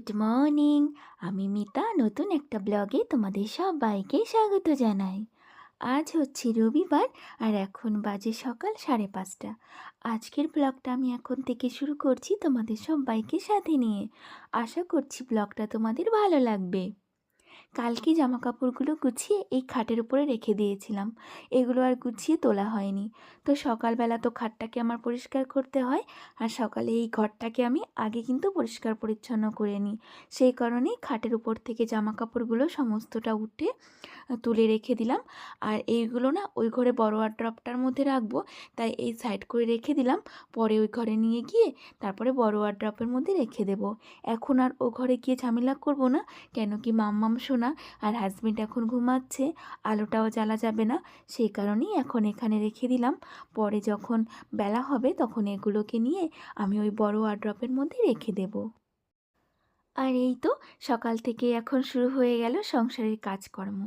Good morning আমি মিতা, নতুন একটা ব্লগে তোমাদের সবাইকে স্বাগত জানাই। আজ হচ্ছে রবিবার আর এখন বাজে সকাল সাড়ে পাঁচটা। আজকের ব্লগটা আমি এখন থেকে শুরু করছি তোমাদের সবাইকে সাথে নিয়ে। আশা করছি ব্লগটা তোমাদের ভালো লাগবে। কালকে জামা কাপড়গুলো গুছিয়ে এই খাটের উপরে রেখে দিয়েছিলাম। এগুলো আর গুছিয়ে তোলা হয়নি। তো সকালবেলা তো খাটটাকে আমার পরিষ্কার করতে হয় আর সকালে এই ঘরটাকে আমি আগে কিন্তু পরিষ্কার পরিচ্ছন্ন করে নিই। সেই কারণেই খাটের উপর থেকে জামা কাপড়গুলো সমস্তটা উঠে তুলে রেখে দিলাম। আর এইগুলো না ওই ঘরে বড় ড্রপটার মধ্যে রাখব। তাই এই সাইড করে রেখে দিলাম। পরে ওই ঘরে নিয়ে গিয়ে তারপরে বড় ড্রপের মধ্যে রেখে দেবো। এখন আর ও ঘরে গিয়ে ঝামেলা করব না। কেন কি মাম্মাম শোনা আর হাজবেন্ড এখন ঘুমাচ্ছে, আলোটাও জ্বালা যাবে না। সেই কারণেই এখন এখানে রেখে দিলাম। পরে যখন বেলা হবে তখন এগুলোকে নিয়ে আমি ওই বড় ওয়ার্ড্রপের মধ্যে রেখে দেবো। আর এই তো সকাল থেকে এখন শুরু হয়ে গেল সংসারের কাজকর্ম।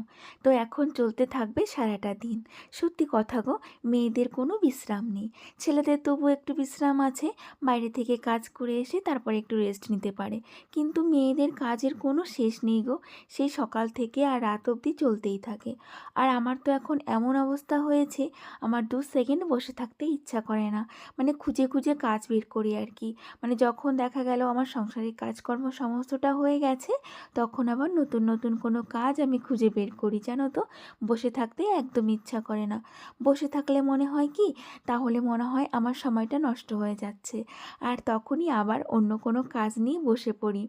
তো এখন চলতে থাকবে সারাটা দিন। সত্যি কথা গো, মেয়েদের কোনো বিশ্রাম নেই। ছেলেদের তবু একটু বিশ্রাম আছে, বাইরে থেকে কাজ করে এসে তারপরে একটু রেস্ট নিতে পারে। কিন্তু মেয়েদের কাজের কোনো শেষ নেই গো সেই সকাল থেকে আর রাত অবধি চলতেই থাকে। আর আমার তো এখন এমন অবস্থা হয়েছে, আমার দু সেকেন্ড বসে থাকতে ইচ্ছা করে না। মানে খুঁজে খুঁজে কাজ বের করি আর কি। মানে যখন দেখা গেল আমার সংসারের কাজকর্ম সমস্তটা হয়ে গেছে, তখন আবার নতুন নতুন কোনো কাজ আমি খুঁজে বের করি, জানো তো? বসে থাকতে একদম ইচ্ছা করে না। বসে থাকলে মনে হয় কি? তাহলে মনে হয় আমার সময়টা নষ্ট হয়ে যাচ্ছে। আর তখনই আবার অন্য কোনো কাজ নিয়ে বসে পড়ি।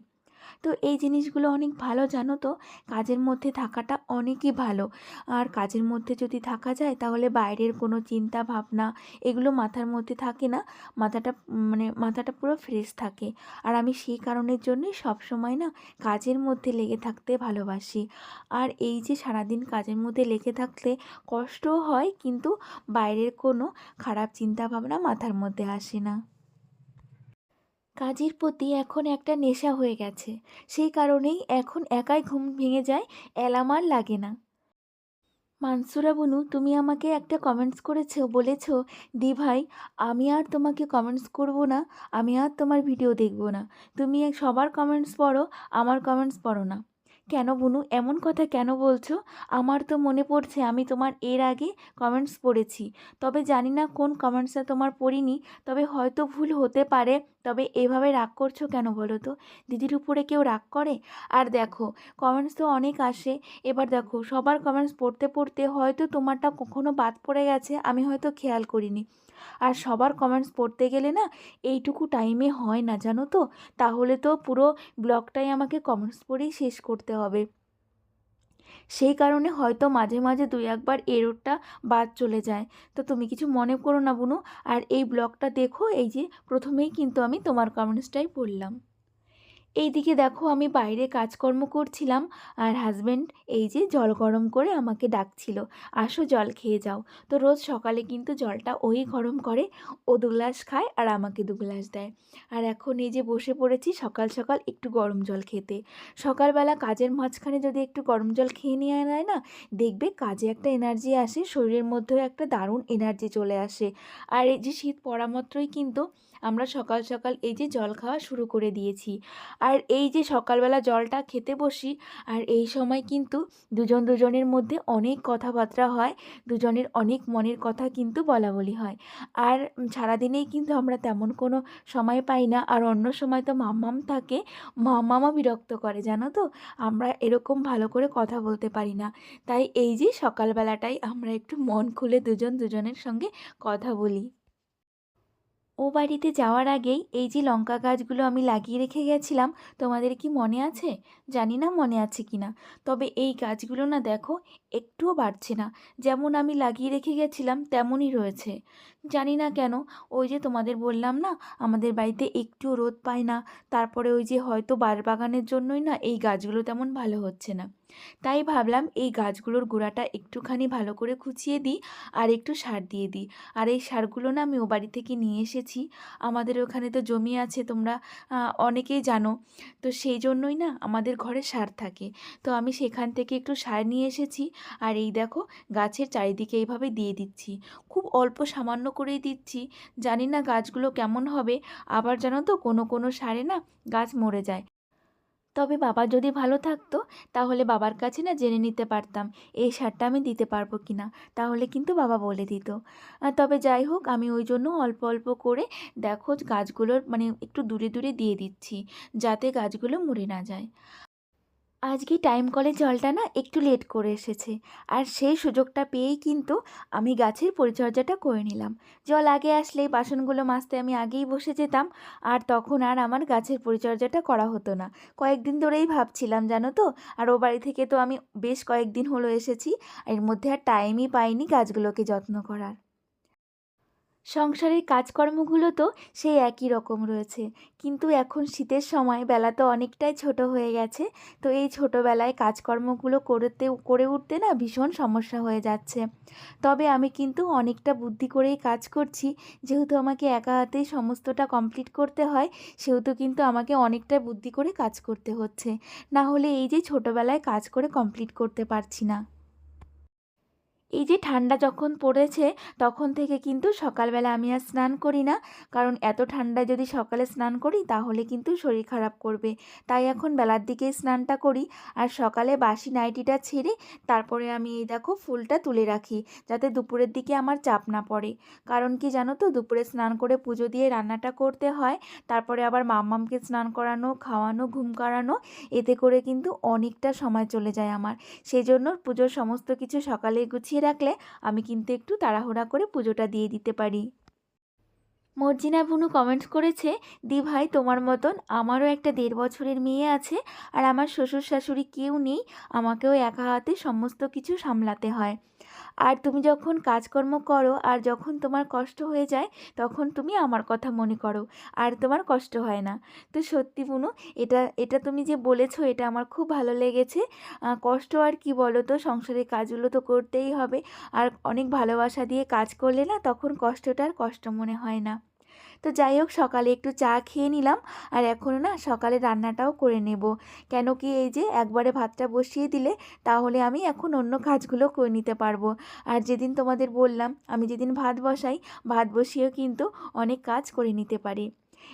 তো এই জিনিসগুলো অনেক ভালো, জানো তো? কাজের মধ্যে থাকাটা অনেকই ভালো। আর কাজের মধ্যে যদি থাকা যায়, তাহলে বাইরের কোনো চিন্তা, ভাবনা এগুলো মাথার মধ্যে থাকে না। মাথাটা মানে মাথাটা পুরো ফ্রেশ থাকে। আর আমি সেই কারণের জন্যই সবসময় না কাজের মধ্যে লেগে থাকতে ভালোবাসি। আর এই যে সারাদিন কাজের মধ্যে লেগে থাকতে কষ্টও হয়, কিন্তু বাইরের কোনো খারাপ চিন্তা ভাবনা মাথার মধ্যে আসে না। কাজের প্রতি এখন একটা নেশা হয়ে গেছে। সেই কারণেই এখন একাই ঘুম ভেঙে যায় অ্যালার্ম আর লাগে না। মানসুরা বনু, তুমি আমাকে একটা কমেন্টস করেছ, বলেছ, দি ভাই, আমি আর তোমাকে কমেন্টস করব না, আমি আর তোমার ভিডিও দেখব না। তুমি সবার কমেন্টস পড়ো, আমার কমেন্টস পড়ো না। কেন বনু, এমন কথা কেন বলছো? আমার তো মনে পড়ছে, আমি তোমার এর আগে কমেন্টস পড়েছি। তবে জানি না কোন কমেন্টসটা তোমার পড়িনি, তবে হয়তো ভুল হতে পারে। তবে এভাবে রাগ করছ কেন বলো তো? দিদির উপরে কেউ রাগ করে? আর দেখো কমেন্টস তো অনেক আসে। এবার দেখো, সবার কমেন্টস পড়তে পড়তে হয়তো তোমারটা কখনো বাদ পড়ে গেছে, আমি হয়তো খেয়াল করিনি। আর সবার কমেন্টস পড়তে গেলে না, এইটুকু টাইমে হয় না, জানো তো? তাহলে তো পুরো ব্লগটাই আমাকে কমেন্টস পড়েই শেষ করতে হবে। সেই কারণে হয়তো মাঝে মাঝে দুই একবার এরোরটা বাদ চলে যায়। তো তুমি কিছু মনে করো না বুনু। আর এই ব্লগটা দেখো, এই যে প্রথমেই কিন্তু আমি তোমার কমেন্টসটাই পড়লাম। এইদিকে দেখো আমি বাইরে কাজকর্ম করছিলাম আর হাজব্যান্ড এই যে জল গরম করে আমাকে ডাকছিল, আসো জল খেয়ে যাও। তো রোজ সকালে কিন্তু জলটা ওই গরম করে, ও দু গ্লাস খায় আর আমাকে দু গ্লাস দেয়। আর এখন এই যে বসে পড়েছি সকাল সকাল একটু গরম জল খেতে। সকালবেলা কাজের মাঝখানে যদি একটু গরম জল খেয়ে নিয়ে নেয় না, দেখবে কাজে একটা এনার্জি আসে, শরীরের মধ্যেও একটা দারুণ এনার্জি চলে আসে। আর এই যে শীত পড়া মাত্রই কিন্তু আমরা সকাল সকাল এই যে জল খাওয়া শুরু করে দিয়েছি। আর এই যে সকালবেলা জলটা খেতে বসি, আর এই সময় কিন্তু দুজন, দুজনের মধ্যে অনেক কথাবার্তা হয়, দুজনের অনেক মনের কথা কিন্তু বলা বলি হয়। আর সারাদিনেই কিন্তু আমরা তেমন কোনো সময় পাই না, আর অন্য সময় তো মাম্মাম থাকে, মাম্মামও বিরক্ত করে, জানো তো? আমরা এরকম ভালো করে কথা বলতে পারি না। তাই এই যে সকালবেলাটাই আমরা একটু মন খুলে দুজন, দুজনের সঙ্গে কথা বলি। ও বাড়িতে যাওয়ার আগেই এই যে লঙ্কা গাছগুলো আমি লাগিয়ে রেখে গেছিলাম, তোমাদের কি মনে আছে? জানি না মনে আছে কি না। তবে এই গাছগুলো না দেখো একটুও বাড়ছে না। যেমন আমি লাগিয়ে রেখে গেছিলাম, তেমনই রয়েছে। জানি না কেন, ওই যে তোমাদের বললাম না, আমাদের বাড়িতে একটুও রোদ পায় না। তারপরে ওই যে হয়তো বাগানের জন্যই না এই গাছগুলো তেমন ভালো হচ্ছে না। তাই ভাবলাম এই গাছগুলোর গোড়াটা একটুখানি ভালো করে খুঁচিয়ে দিই আর একটু সার দিয়ে দিই। আর এই সারগুলো না আমি ও বাড়ি থেকে নিয়ে এসেছি। আমাদের ওখানে তো জমি আছে তোমরা অনেকেই জানো। তো সেই জন্যই না আমাদের ঘরে সার থাকে। তো আমি সেখান থেকে একটু সার নিয়ে এসেছি। আর এই দেখো গাছের চারিদিকে এইভাবে দিয়ে দিচ্ছি। খুব অল্প সামান্য করেই দিচ্ছি। জানি না গাছগুলো কেমন হবে। আবার জানো তো কোনো কোনো সারে না গাছ মরে যায়। তবে বাবা যদি ভালো থাকতো, তাহলে বাবার কাছে না জেনে নিতে পারতাম, এই সারটা আমি দিতে পারব কি না তাহলে কিন্তু বাবা বলে দিত। তবে যাই হোক, আমি ওই জন্য অল্প অল্প করে দেখো গাছগুলোর মানে একটু দূরে দূরে দিয়ে দিচ্ছি, যাতে গাছগুলো মরে না যায়। আজকে টাইম কলে জলটা না একটু লেট করে এসেছে। আর সেই সুযোগটা পেয়েই কিন্তু আমি গাছের পরিচর্যাটা করে নিলাম। জল আগে আসলেই বাসনগুলো মাজতে আমি আগেই বসে যেতাম, আর তখন আর আমার গাছের পরিচর্যাটা করা হতো না। কয়েকদিন ধরেই ভাবছিলাম, জানো তো? আর ও বাড়ি থেকে তো আমি বেশ কয়েকদিন হলো এসেছি এর মধ্যে আর টাইমই পাইনি গাছগুলোকে যত্ন করার। সংসারের কাজকর্মগুলো তো সেই একই রকম রয়েছে। কিন্তু এখন শীতের সময় বেলা তো অনেকটাই ছোট হয়ে গেছে। তো এই ছোটোবেলায় কাজকর্মগুলো করতে, করে উঠতে না ভীষণ সমস্যা হয়ে যাচ্ছে। তবে আমি কিন্তু অনেকটা বুদ্ধি করেই কাজ করছি। যেহেতু আমাকে একা হাতেই সমস্তটা কমপ্লিট করতে হয়, সেহেতু কিন্তু আমাকে অনেকটা বুদ্ধি করে কাজ করতে হচ্ছে। না হলে এই যে ছোটোবেলায় কাজ করে কমপ্লিট করতে পারছি না। এই যে ঠান্ডা যখন পড়েছে, তখন থেকে কিন্তু সকালবেলা আমি আর স্নান করি না। কারণ এত ঠান্ডায় যদি সকালে স্নান করি, তাহলে কিন্তু শরীর খারাপ করবে। তাই এখন বেলার দিকেই স্নানটা করি। আর সকালে বাসি নাইটিটা ছেড়ে, তারপরে আমি এই দেখো ফুলটা তুলে রাখি, যাতে দুপুরের দিকে আমার চাপ না পড়ে। কারণ কি জানো তো, দুপুরে স্নান করে পুজো দিয়ে রান্নাটা করতে হয়। তারপরে আবার মাম্মামকে স্নান করানো, খাওয়ানো, ঘুম করানো এতে করে কিন্তু অনেকটা সময় চলে যায় আমার। সেই জন্য পুজোর সমস্ত কিছু সকালে গুছিয়ে রাখলে আমি কিন্তু একটু তাড়াহুড়া করে পুজোটা দিয়ে দিতে পারি। মর্জিনা বুনু কমেন্ট করেছে, দি ভাই, তোমার মতন আমারও একটা দেড় বছরের মেয়ে আছে আর আমার শ্বশুর শাশুড়ি কেউ নেই, আমাকেও একা হাতে সমস্ত কিছু সামলাতে হয়। আর তুমি যখন কাজকর্ম করো আর যখন তোমার কষ্ট হয়ে যায়, তখন তুমি আমার কথা মনে করো, আর তোমার কষ্ট হয় না। তো সত্যি বুনু, এটা এটা তুমি যে বলেছ, এটা আমার খুব ভালো লেগেছে। কষ্ট আর কি বলো তো সংসারের কাজগুলো তো করতেই হবে। আর অনেক ভালোবাসা দিয়ে কাজ করলে না, তখন কষ্টটা আর কষ্ট মনে হয় না। তো যাই হোক, সকালে একটু চা খেয়ে নিলাম। আর এখনও না সকালে রান্নাটাও করে নেব। কেন কি এই যে একবারে ভাতটা বসিয়ে দিলে তাহলে আমি এখন অন্য কাজগুলো করে নিতে পারব। আর যেদিন তোমাদের বললাম, আমি যেদিন ভাত বসাই, ভাত বসিয়েও কিন্তু অনেক কাজ করে নিতে পারি।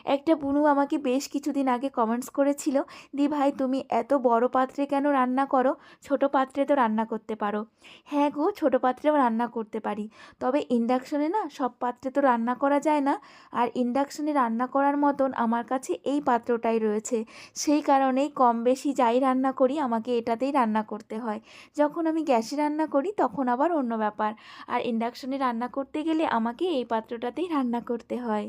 একটা বুনু আমাকে বেশ কিছুদিন আগে কমেন্টস করেছিল, দি ভাই, তুমি এত বড় পাত্রে কেন রান্না করো? ছোট পাত্রে তো রান্না করতে পারো। হ্যাঁ গো, ছোট পাত্রেও রান্না করতে পারি। তবে ইন্ডাকশনে না সব পাত্রে তো রান্না করা যায় না। আর ইন্ডাকশনে রান্না করার মতন আমার কাছে এই পাত্রটাই রয়েছে। সেই কারণেই কম বেশি যাই রান্না করি, আমাকে এটাতেই রান্না করতে হয়। যখন আমি গ্যাসে রান্না করি, তখন আবার অন্য ব্যাপার। আর ইন্ডাকশনে রান্না করতে গেলে আমাকে এই পাত্রটাতেই রান্না করতে হয়।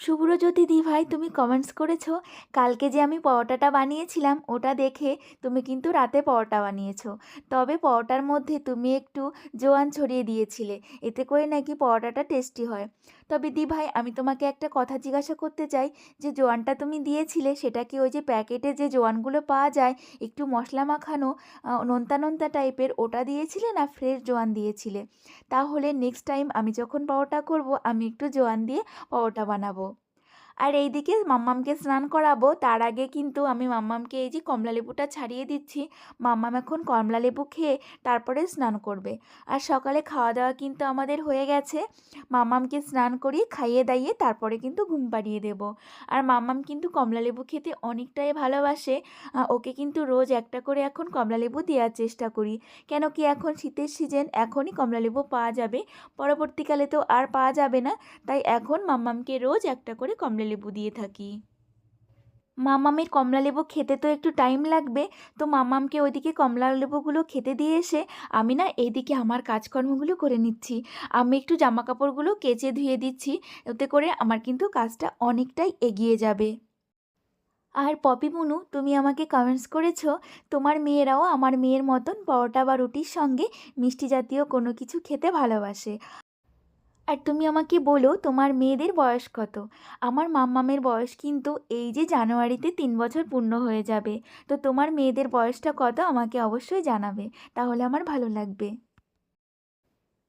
শুভ্রজ্যোতি দি ভাই তুমি কমেন্টস করেছ, কালকে যে আমি পরোটাটা বানিয়েছিলাম, ওটা দেখে তুমি কিন্তু রাতে পরোটা বানিয়েছো। তবে পরোটার মধ্যে তুমি একটু জোয়ান ছড়িয়ে দিয়েছিলে, এতে করে নাকি পরোটাটা টেস্টি হয়। তবে দি ভাই আমি তোমাকে একটা কথা জিজ্ঞাসা করতে চাই। যে জোয়ানটা তুমি দিয়েছিলে, সেটা কি ওই যে প্যাকেটে যে জোয়ানগুলো পাওয়া যায়, একটু মশলা মাখানো নন্তা নোনতা টাইপের, ওটা দিয়েছিলে না ফ্রেশ জোয়ান দিয়েছিলে? তাহলে নেক্সট টাইম আমি যখন পরোটা করব, আমি একটু জোয়ান দিয়ে পরোটা বানাবো। আর এইদিকে মাম্মামকে স্নান করাবো। তার আগে কিন্তু আমি মাম্মামকে এই যে কমলা লেবুটা ছাড়িয়ে দিচ্ছি। মাম্মাম এখন কমলা লেবু খেয়ে তারপরে স্নান করবে। আর সকালে খাওয়া দাওয়া কিন্তু আমাদের হয়ে গেছে। মাম্মামকে স্নান করিয়ে খাইয়ে দাইয়ে তারপরে কিন্তু ঘুম পাড়িয়ে দেবো। আর মাম্মাম কিন্তু কমলা লেবু খেতে অনেকটাই ভালোবাসে। ওকে কিন্তু রোজ একটা করে এখন কমলা লেবু দেওয়ার চেষ্টা করি। কেন কি এখন শীতের সিজন, এখনই কমলা লেবু পাওয়া যাবে। পরবর্তীকালে তো আর পাওয়া যাবে না। তাই এখন মাম্মামকে রোজ একটা করে কমলা লেবু দিয়ে থাকি। মামামের কমলা লেবু খেতে তো একটু টাইম লাগবে, তো মামামকে ওইদিকে কমলা লেবুগুলো খেতে দিয়ে এসে আমি না এইদিকে আমার কাজকর্মগুলো করে নিচ্ছি। আমি একটু জামা কাপড়গুলো কেচে ধুয়ে দিচ্ছি ওতে করে আমার কিন্তু কাজটা অনেকটাই এগিয়ে যাবে। আর পপি মুনু, তুমি আমাকে কমেন্টস করেছ, তোমার মেয়েরাও আমার মেয়ের মতন পরোটা বা রুটির সঙ্গে মিষ্টি জাতীয় কোনো কিছু খেতে ভালোবাসে। আর তুমি আমাকে বলো, তোমার মেয়েদের বয়স কত? আমার মাম্মামের বয়স কিন্তু এই যে জানুয়ারিতে তিন বছর পূর্ণ হয়ে যাবে। তো তোমার মেয়েদের বয়সটা কত আমাকে অবশ্যই জানাবে। তাহলে আমার ভালো লাগবে।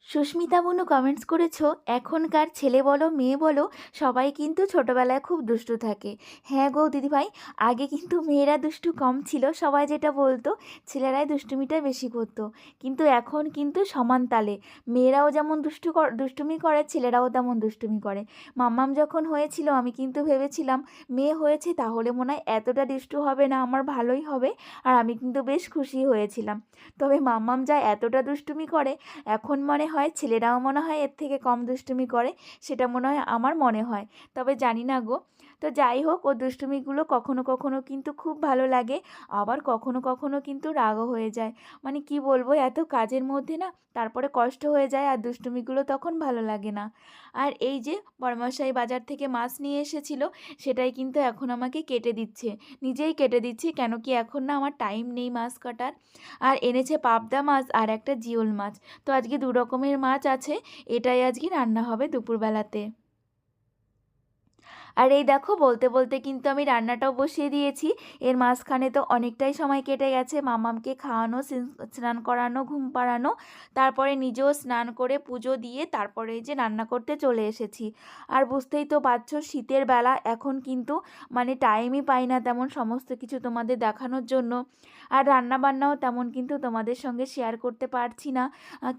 সুস্মিতা বনু কমেন্টস করেছ, এখনকার ছেলে বলো, মেয়ে বলো, সবাই কিন্তু ছোটোবেলায় খুব দুষ্টু থাকে। হ্যাঁ গো দিদিভাই, আগে কিন্তু মেয়েরা দুষ্টু কম ছিল, সবাই যেটা বলতো, ছেলেরাই দুষ্টুমিটা বেশি করতো। কিন্তু এখন কিন্তু সমান তালে। মেয়েরাও যেমন দুষ্টু দুষ্টুমি করে, ছেলেরাও তেমন দুষ্টুমি করে। মাম্মাম যখন হয়েছিল, আমি কিন্তু ভেবেছিলাম, মেয়ে হয়েছে, তাহলে মনে হয় এতটা দুষ্টু হবে না, আমার ভালোই হবে। আর আমি কিন্তু বেশ খুশি হয়েছিলাম। তবে মাম্মাম যা এতটা দুষ্টুমি করে, এখন মনে হয়, ছেলেরাও মনে হয় এর থেকে কম দুষ্টুমি করে, সেটা মনে হয় আমার মনে হয়। তবে জানি না গো তো যাই হোক ও দুষ্টুমিগুলো কখনো কখনো কিন্তু খুব ভালো লাগে, আবার কখনো কখনো কিন্তু রাগও হয়ে যায়। মানে কি বলব, এত কাজের মধ্যে না তারপরে কষ্ট হয়ে যায় আর দুষ্টুমিগুলো তখন ভালো লাগে না। আর এই যে বড়মশাই বাজার থেকে মাছ নিয়ে এসেছিল, সেটাই কিন্তু এখন আমাকে কেটে দিচ্ছে। নিজেই কেটে দিচ্ছে, কেন কি এখন না আমার টাইম নেই মাছ কাটার। আর এনেছে পাবদা মাছ আর একটা জিওল মাছ। তো আজকে দু রকমের মাছ আছে, এটাই আজকে রান্না হবে দুপুরবেলাতে। আর এই দেখো, বলতে বলতে কিন্তু আমি রান্নাটাও বসিয়ে দিয়েছি। এর মাঝখানে তো অনেকটাই সময় কেটে গেছে। মামামকে খাওয়ানো, স্নান করানো, ঘুম পাড়ানো, তারপরে নিজেও স্নান করে পুজো দিয়ে তারপরে যে রান্না করতে চলে এসেছি। আর বুঝতেই তো পারছ, শীতের বেলা এখন কিন্তু মানে টাইমই পাই না তেমন সমস্ত কিছু তোমাদের দেখানোর জন্য। আর রান্না বান্নাও তেমন কিন্তু তোমাদের সঙ্গে শেয়ার করতে পারছি না।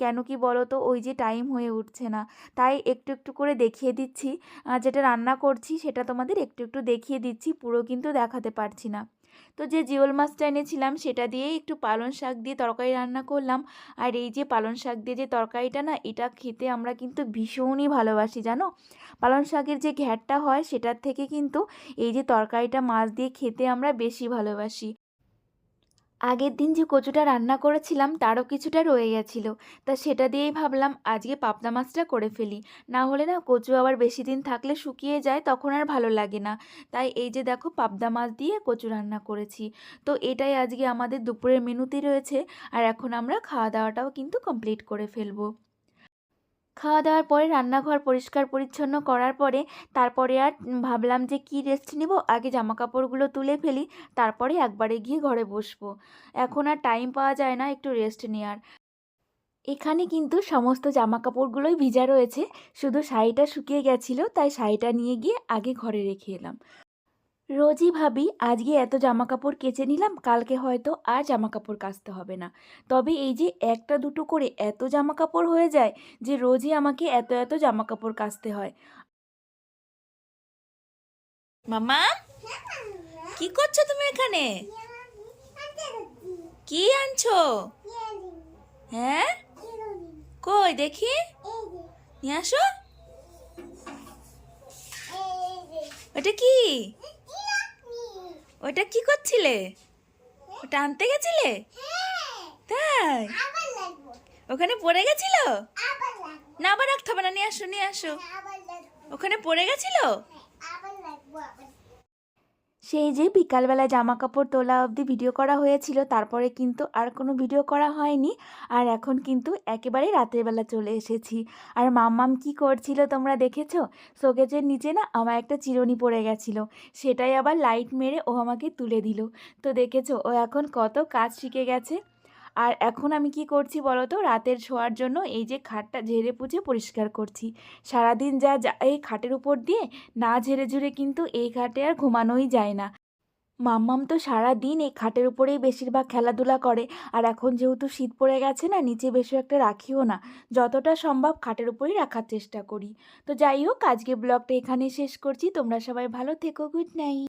কেন কি বলো তো ওই যে টাইম হয়ে উঠছে না। তাই একটু একটু করে দেখিয়ে দিচ্ছি। যেটা রান্না করছি সেটা তোমাদের একটু একটু দেখিয়ে দিচ্ছি, পুরো কিন্তু দেখাতে পারছি না। তো যে জিওল মাছটা এনেছিলাম, সেটা দিয়েই একটু পালন শাক দিয়ে তরকারি রান্না করলাম। আর এই যে পালন শাক দিয়ে যে তরকারিটা না, এটা খেতে আমরা কিন্তু ভীষণই ভালোবাসি, জানো? পালন শাকের যে ঘ্যাটটা হয়, সেটার থেকে কিন্তু এই যে তরকারিটা মাছ দিয়ে খেতে আমরা বেশি ভালোবাসি। আগের দিন যে কচুটা রান্না করেছিলাম তারও কিছুটা রয়ে গেছিল। তা সেটা দিয়েই ভাবলাম আজকে পাবদা মাছটা করে ফেলি। না হলে না কচু আবার বেশি দিন থাকলে শুকিয়ে যায়, তখন আর ভালো লাগে না। তাই এই যে দেখো পাবদা মাছ দিয়ে কচু রান্না করেছি। তো এটাই আজকে আমাদের দুপুরের মেনুতে রয়েছে। আর এখন আমরা খাওয়া দাওয়াটাও কিন্তু কমপ্লিট করে ফেলব। খাওয়া দাওয়ার পরে রান্নাঘর পরিষ্কার পরিচ্ছন্ন করার পরে তারপরে আর ভাবলাম যে কি রেস্ট নিব? আগে জামা কাপড়গুলো তুলে ফেলি, তারপরে একবারে গিয়ে ঘরে বসবো। এখন আর টাইম পাওয়া যায় না একটু রেস্ট নেওয়ার এখানে কিন্তু সমস্ত জামা কাপড়গুলোই ভিজা রয়েছে, শুধু শাড়িটা শুকিয়ে গেছিল, তাই শাড়িটা নিয়ে গিয়ে আগে ঘরে রেখে এলাম। রোজই ভাবি আজকে এত জামা কাপড় কেচে নিলাম কালকে হয়তো আর জামা কাপড় কাচতে হবে না। তবে এই যে একটা দুটো করে এত জামা কাপড় হয়ে যায় যে রোজই আমাকে এত এত জামা কাপড় কাচতে হয়। মামা কি করছ তুমি এখানে? কি আনছো? হ্যাঁ? কই দেখি। নিয়ে আসো। এটা কি? ওটা কি করছিলে? ওটা আনতে গেছিলে? তাই? ওখানে পড়ে গেছিল? না, আবার রাখতে হবে না, নিয়ে আসো নিয়ে আসো। ওখানে পড়ে গেছিল? সেই যে বিকালবেলা জামা কাপড় তোলা অবধি ভিডিও করা হয়েছিল, তারপরে কিন্তু আর কোনো ভিডিও করা হয়নি। আর এখন কিন্তু একেবারে রাতের বেলা চলে এসেছি। আর মাম্মাম কি করছিল তোমরা দেখেছ? শোকেজের নিচে না আমার একটা চিরনি পড়ে গেছিল। সেটাই আবার লাইট মেরে ও আমাকে তুলে দিল। তো দেখেছ ও এখন কত কাজ শিখে গেছে। আর এখন আমি কি করছি বলো তো রাতের শোয়ার জন্য এই যে খাটটা ঝেড়ে পুছে পরিষ্কার করছি। সারাদিন যা যা এই খাটের উপর দিয়ে না ঝেড়ে ঝুড়ে কিন্তু এই খাটে আর ঘুমানোই যায় না। মাম্মাম তো সারা দিন এই খাটের উপরেই বেশিরভাগ খেলাধুলা করে। আর এখন যেহেতু শীত পড়ে গেছে না, নিচে বেশি একটা রাখিও না। যতটা সম্ভব খাটের উপরেই রাখার চেষ্টা করি। তো যাই হোক আজকে ব্লগটা এখানে শেষ করছি। তোমরা সবাই ভালো থেকো, গুড নাইট।